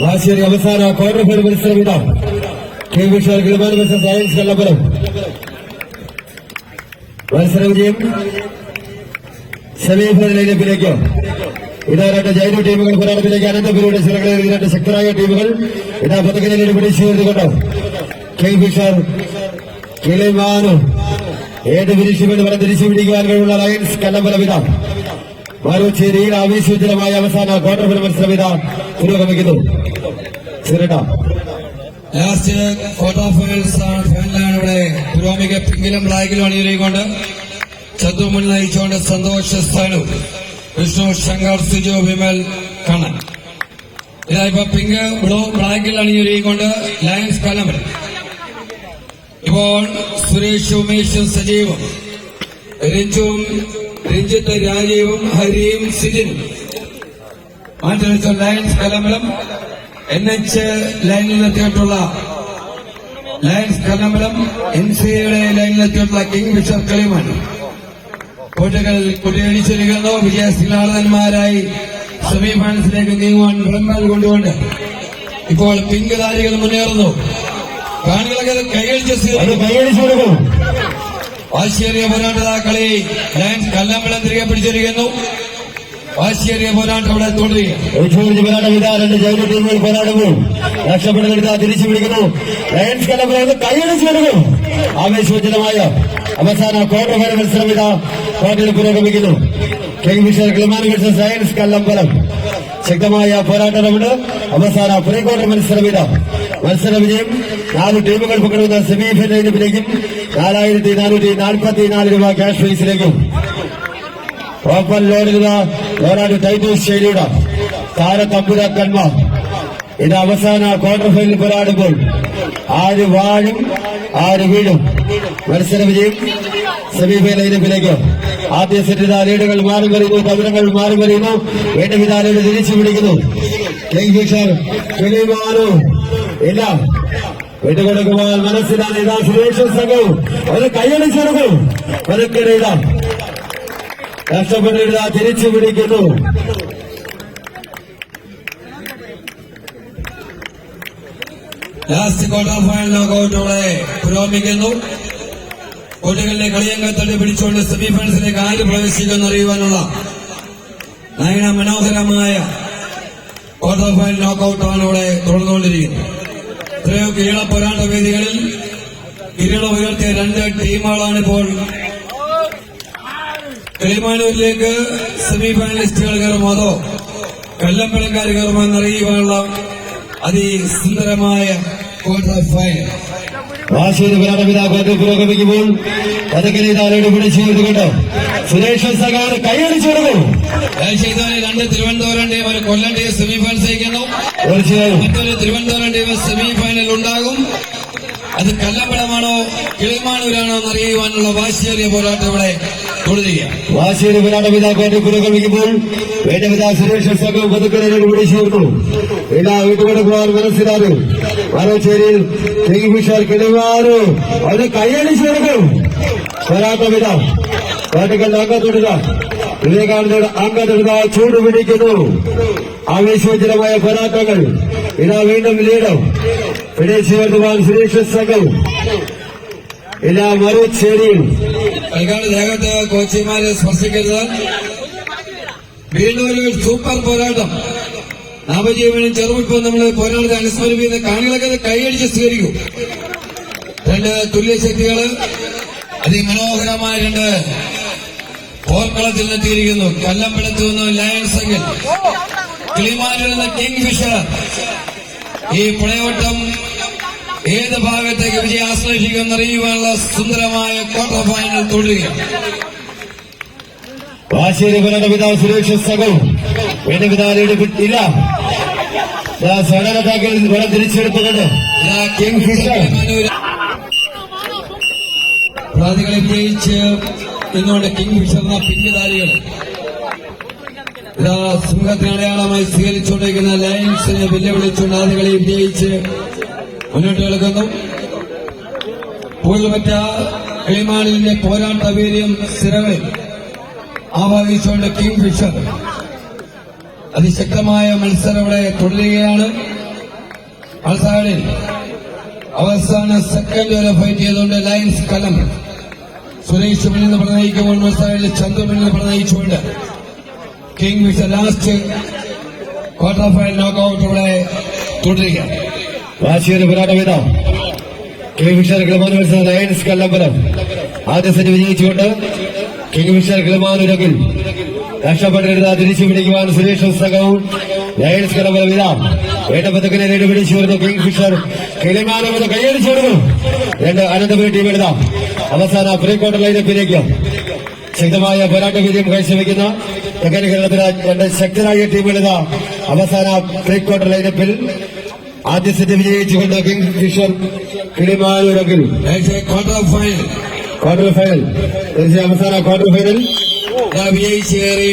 വാശിയേറിയ അവസാന quarter final മത്സരം ഇതാ. K Vishal Kiliman versus science Kallappuram മത്സര വിജയം സെമി ഫൈനലിലേക്ക് ഇതാ രണ്ട് ജൈന ടീമുകൾ പോരാട്ടത്തിലേക്ക് അനന്തപുരിയുടെ ചിറകളിൽ രണ്ട് ശക്തരായ ടീമുകൾ. ഇതാ പതകനിൽ പിടിച്ചു കൊണ്ടോ കെ ഫിഷർ കിളിമാനു ഏത് വിരിശുമെന്ന് പറഞ്ഞ് തിരിച്ചു പിടിക്കുവാൻ കഴിവുള്ള ലയൻസ് കല്ലമ്പലം ഇതാ. മറുചേരിയിൽ ആവേശോജ്വലമായ അവസാന ക്വാർട്ടർ ഫൈനൽ മത്സരവിധ പുരോഗമിക്കുന്നു. ചിരട്ട ലാസ്റ്റ് ക്വാർട്ടർ ഫൈനൽസ് ആണ് ഫൈനലാണ് ഇവിടെ. പുരോഗമിക പിങ്കിലും ബ്ലാക്കിലും അണിയൊരുകൊണ്ട് ചതു മുൻ നയിച്ചുകൊണ്ട് സന്തോഷ് സ്ഥാനു വിഷ്ണു ശങ്കർ സിജു വിമൽ കണ്ണൻ. ഇതാ പിങ്ക് ബ്ലൂ ബ്ലാക്കിൽ അണിയൊരുകൊണ്ട് ലയൻസ് കലമൻ ഇപ്പോൾ സുരേഷ് ഉമേഷും സജീവും രഞ്ജുവും രഞ്ജിത്ത് രാജീവും ഹരിയും സിജിനും. മാറ്റി ലയൻസ് കലമ്പലം എൻ എച്ച് ലൈനിലെത്തിയിട്ടുള്ള ലയൻസ് കണ്ണമ്പലം എൻ സി എയുടെ ലൈനിലെത്തിയിട്ടുള്ള കിങ് ഫിഷർ കളിമാൻ. കോട്ടകൾ കുട്ടിയടിച്ചിരിക്കുന്നു വിജയസിലാളന്മാരായി സെമി ഫൈനൽസിലേക്ക് നീങ്ങുവാൻ ബ്രഹ്മൽ കൊണ്ടുകൊണ്ട് ഇപ്പോൾ പിങ്ക് താരികൾ മുന്നേറുന്നു. കാണികളൊക്കെ കൈയടിച്ച് അത് സ്വീകരിക്കും. കൈയടിച്ചു കൊടുക്കും വാശിയേറിയ പോരാട്ടത കളി. ലയൻസ് കല്ലമ്പലം തിരികെ പിടിച്ചിരിക്കുന്നു വാശിയേറിയ പോരാട്ടം ഇവിടെ തുടരുകയാണ് ഒഴിച്ചുപിടിച്ച് പോരാട്ടം ഇതാ രണ്ട് ജൈവ ടീമുകൾ പോരാടുന്നു. രക്ഷപ്പെടുന്നിടത്ത് തിരിച്ചു പിടിക്കുന്നു. ലയൻസ് കല്ലപ്പുറത്ത് കൈയടിച്ചു കൊടുക്കും ആവേശോചിതമായ അവസാന ക്വാർട്ടർ ഫൈനൽ മത്സരം ഇതാ. കോട്ടയിൽ പുരോഗമിക്കുന്നു. Kingfisher Kiliman science Kallambalam. ശക്തമായ പോരാട്ടമുണ്ട്. അവസാന പ്രീ ക്വാർട്ടർ മത്സരം ഇതാ. മത്സര വിജയം നാല് ടീമുകൾ പങ്കെടുക്കുന്ന സെമി ഫൈനലിലേക്കും നാലായിരത്തി നാനൂറ്റി നാൽപ്പത്തിനാല് രൂപ ക്യാഷ് പ്രൈസിലേക്കും ഓപ്പൺ ലോഡിലുള്ള ലോറാട് ടൈറ്റിൽ ശൈലിയുടെ താരതമ്പുരാക്കന്മാർ ഇത് അവസാന ക്വാർട്ടർ ഫൈനൽ പോരാടുമ്പോൾ ആര് വാഴും ആര് വീഴും? മത്സര വിജയം സെമിഫൈനലിലേക്ക് ആദ്യ സെറ്റ് ലീഡുകൾ മാറി വരുന്നു തവരങ്ങൾ മാറി വരുന്നു വേണ്ട തിരിച്ചു പിടിക്കുന്നു. കിങ് ഫിഷർ കിളിമാനു ഇല്ല. വിട്ടുകൊടുക്കുമ്പോൾ മനസ്സിലാണ് ഇതാ സുരേഷ് സംഘവും ഒരു കൈയടിച്ചെടുക്കും. പതുക്കെ കഷ്ടപ്പെട്ടിരുന്ന തിരിച്ചു പിടിക്കുന്നു ലാസ്റ്റ് ക്വാർട്ടർ ഫൈനൽ നോക്കൌട്ടോടെ പുരോഗമിക്കുന്നു. കുട്ടികളുടെ കളിയംഗത്തടി പിടിച്ചുകൊണ്ട് സെമി ഫൈനൽസിലേക്ക് ആര് പ്രവേശിക്കുമെന്ന് അറിയുവാനുള്ള നയന മനോഹരമായ ക്വാർട്ടർ ഫൈനൽ നോക്കൌട്ടാണ് ഇവിടെ തുടർന്നുകൊണ്ടിരിക്കുന്നത്. എത്രയോ കിരീട പോരാട്ട വേദികളിൽ കിരീടം ഉയർത്തിയ രണ്ട് ടീമുകളാണ് ഇപ്പോൾ കിളിമാനൂരിലേക്ക് സെമി ഫൈനലിസ്റ്റുകൾ കയറുമോ? കല്ലമ്പലക്കാർ കയറുമോ എന്നറിയുവാനുള്ള അതിസുന്ദരമായ ക്വാർട്ടർ ഫൈനൽ വാശിയുടെ പോരാട്ടമിതാക്കത്തിൽ പുരോഗമിക്കുമ്പോൾ പതുക്കനെ ഇതാരോട് പിടിച്ചു കൊടുത്തുകൊണ്ട് സുരേഷ് സഖാർ കൈയടിച്ചു കൊടുക്കും. ചെയ്താൽ രണ്ട് തിരുവനന്തപുരം ടീം ഒരു കൊല്ലം ടീം സെമി ഫൈനൽ തീർച്ചയായും. മറ്റൊരു തിരുവനന്തപുരം ടീം സെമി ഫൈനൽ ഉണ്ടാകും. അത് കല്ലമ്പലമാണോ കിളിമാനൂരാണോ എന്നറിയുവാനുള്ള വാശിയേറിയ പോരാട്ടം ഇവിടെ വാശിയുടെ പോരാട്ടമിതാക്കത്തിൽ പുരോഗമിക്കുമ്പോൾ വേണ്ടവിധ സുരക്ഷ സംഘം പതുക്കനോട് പിടിച്ചു കൊടുത്തു ഇതാ വീട്ടുകൊടുക്കുവാൻ മനസ്സിലാകും. വരച്ചേരിയിൽ കിങ്ഫിഷർ കിടവാറു അവരെ കൈയടിച്ചു കൊടുക്കും. പോരാട്ടമിതാ പാട്ടുകളുടെ അംഗത്തൊടുക. വിവേകാനന്ദയുടെ അംഗത്തൊടുക ചൂട് പിടിക്കുന്നു. ആവേശോജ്ജലമായ പോരാട്ടങ്ങൾ. ഇതാ വീണ്ടും ലീഡം വരുവാൻ സുരേഷ് സംഘം ഇതാ ചേരിയും കളിക്കാട് ദേഹത്ത് കോച്ചിമാരെ സ്പർശിക്കരുത്. വീണ്ടും ഒരു സൂപ്പർ പോരാട്ടം. നവജീവനും ചെറുപ്പം നമ്മൾ പോരാട്ടത്തെ അനുസ്മരിപ്പിക്കുന്ന കാണികളൊക്കെ കൈയടിച്ച് സ്വീകരിക്കും. രണ്ട് തുല്യശക്തികൾ അതിമനോഹരമായ രണ്ട് പോർക്കളത്തിൽ നിന്നെത്തിയിരിക്കുന്നു കല്ലമ്പലത്തു നിന്ന് ലയൺസ് എങ്കിൽ കിളിമാനിൽ നിന്ന് കിങ് ഫിഷർ ഈ പ്ലേയോട്ടം ഏത് ഭാഗത്തേക്ക് വിജയം ആശ്ലേഷിക്കുമെന്ന് അറിയുവാനുള്ള സുന്ദരമായ ക്വാർട്ടർ ഫൈനൽ തുടരുകയാണ് വാശേരി പോരാട്ട പിതാവ് സുരേഷ് വേണ്ടവിധാനയുടെ ഇല്ല. സഡനത്താക്കിൽ വെള്ളം തിരിച്ചെടുക്കുന്നത് ഇതാ കിങ് ഫിഷർ പ്രതികളെ വിജയിച്ച് നിന്നുകൊണ്ട് കിങ് ഫിഷർ എന്ന പിങ്കുധാരികൾ ഇതാ സിംഹത്തിന് അടയാളമായി സ്വീകരിച്ചുകൊണ്ടിരിക്കുന്ന ലയൻസിനെ വെല്ലുവിളിച്ചുകൊണ്ട് ആദ്യകളെ വിജയിച്ച് മുന്നോട്ട് കിടക്കുന്നു പൂൽപറ്റ കളിമാളിന്റെ പോരാട്ട വീര്യം സ്ഥിരമേ ആവാഹിച്ചുകൊണ്ട് കിങ് ഫിഷർ അതിശക്തമായ മത്സരം ഇവിടെ തുടരുകയാണ്. മത്സരങ്ങളിൽ അവസാന സെക്കൻഡ് വരെ ഫൈറ്റ് ചെയ്തുകൊണ്ട് ലയൻസ് കലം സുരേഷ് മുന്നിൽ പ്രണയിക്കുമ്പോൾ മത്സരങ്ങളിൽ ചന്ദ്ര മുന്നിൽ പ്രണയിച്ചുകൊണ്ട് Kingfisher last quarter final knockout ഇവിടെ തുടരുകയാണ്. വാശിയുടെ പോരാട്ടം ഇതാ. Kingfisher Kilimanoor lions Kallambalam. ആദ്യ സെറ്റ് വിജയിച്ചുകൊണ്ട് കിങ്ഫിഷർ കിളമാനൂരകിൽ രക്ഷപ്പെട്ടിരുന്ന തിരിച്ചു പിടിക്കുവാൻ സുരേഷ് സംഘവും ലയൺസ് കല്ലമ്പലം ഇതാ. വേട്ടപ്പത്തക്കിനെ രണ്ട് പിടിച്ചു വരുന്നു. കിങ്ഫിഷർ കിളിമാനൂർ കൈയടിച്ചു വരുന്നു. രണ്ട് അനന്തപുരം ടീം എഴുതാം അവസാന പ്രീ ക്വാർട്ടർ ലൈനപ്പിലേക്ക് ശക്തമായ പോരാട്ട വിജയം കാഴ്ചവെക്കുന്ന തെക്കൻ കേരളത്തിലെ രണ്ട് ശക്തരായ ടീമുകളിത അവസാന പ്രീ ക്വാർട്ടർ ലൈനപ്പിൽ ആദ്യ സെറ്റ് വിജയിച്ചുകൊണ്ട് കിങ് കിഷോർ കിളിമാനൂരകിൽ ക്വാർട്ടർ ഫൈനൽ ക്വാർട്ടർ ഫൈനൽ തീർച്ചയായും അവസാന ക്വാർട്ടർ ഫൈനൽ വിജയിച്ചേറി